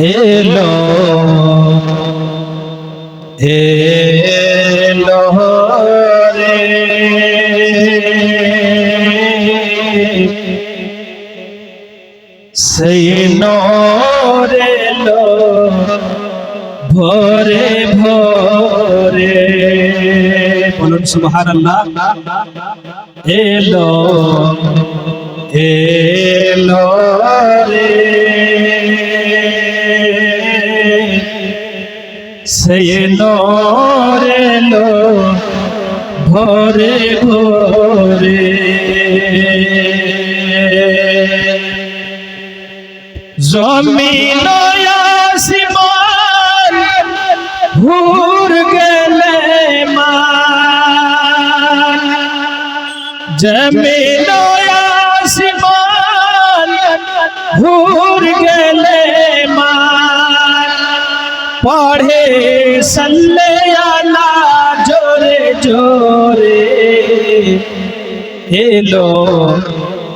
এলো এলো রে। সেই নরে লো ভোরে ভোরে। বলুন সুবহানাল্লাহ। এলো এলো রে। সেই নরে লো ভোরে। ভোরে আসমান ঘুর গেলে মান। জমিন আসমান ঘুর গেলে মান। পড়ে সল্লে আলা জোরে জোরে। এলো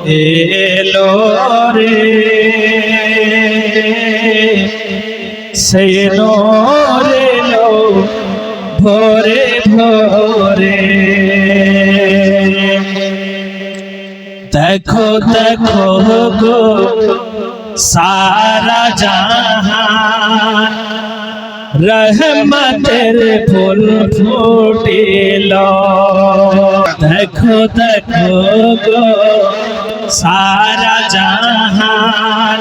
এলো রে। সে রে লো ভোরে ভোরে। দেখো দেখো গো, সারা জাহান। রহমতের ফুল ফুটিল। দেখো দেখো গো, সারা জাহান।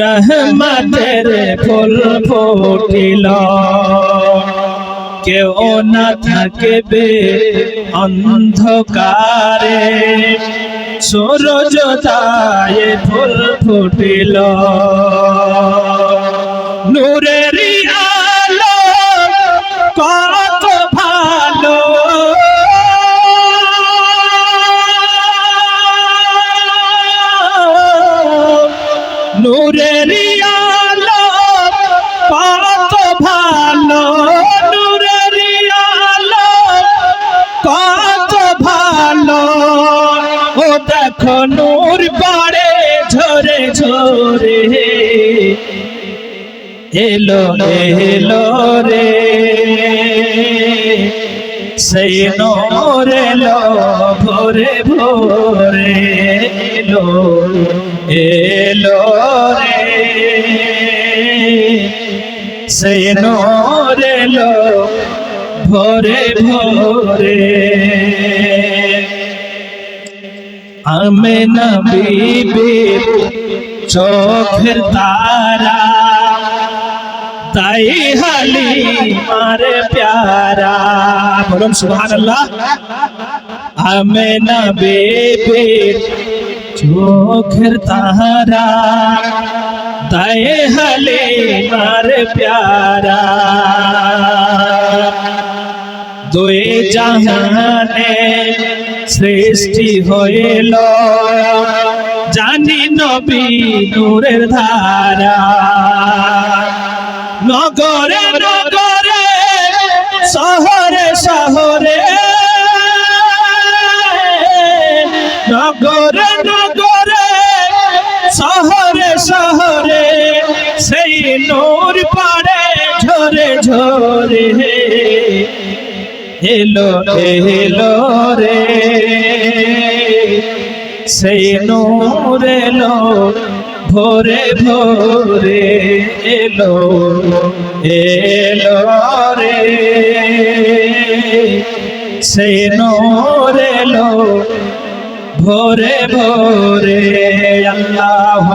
রহমতের ফুল ফুটিল। কেউ না থাকবে অন্ধকারে। সূরজ ফুল ফুটিল। নূরের নূর বাড়ে ঝরে ঝরে। এলো এলো রে। সেই নোর এলো ভোরে ভোরে। এলো এলো রে সেই নোর এলো ভোরে ভোরে। আমি নবী চোখের তারা, তাই হালি মার প্যারা। বলুন সুবহানাল্লাহ। আমি না বেবে চোখের তারা তাই হালি মার প্যারা দুই জাহানে সৃষ্টি হইল জানি নবী নূরের ধারা নগরে নগরে শহরে শহরে নগরে নগরে শহরে এলো এলো রে। সেই নূর এলো, ভোরে ভোরে এলো এলো রে। সেই নূর এলো, ভোরে ভোরে আল্লাহ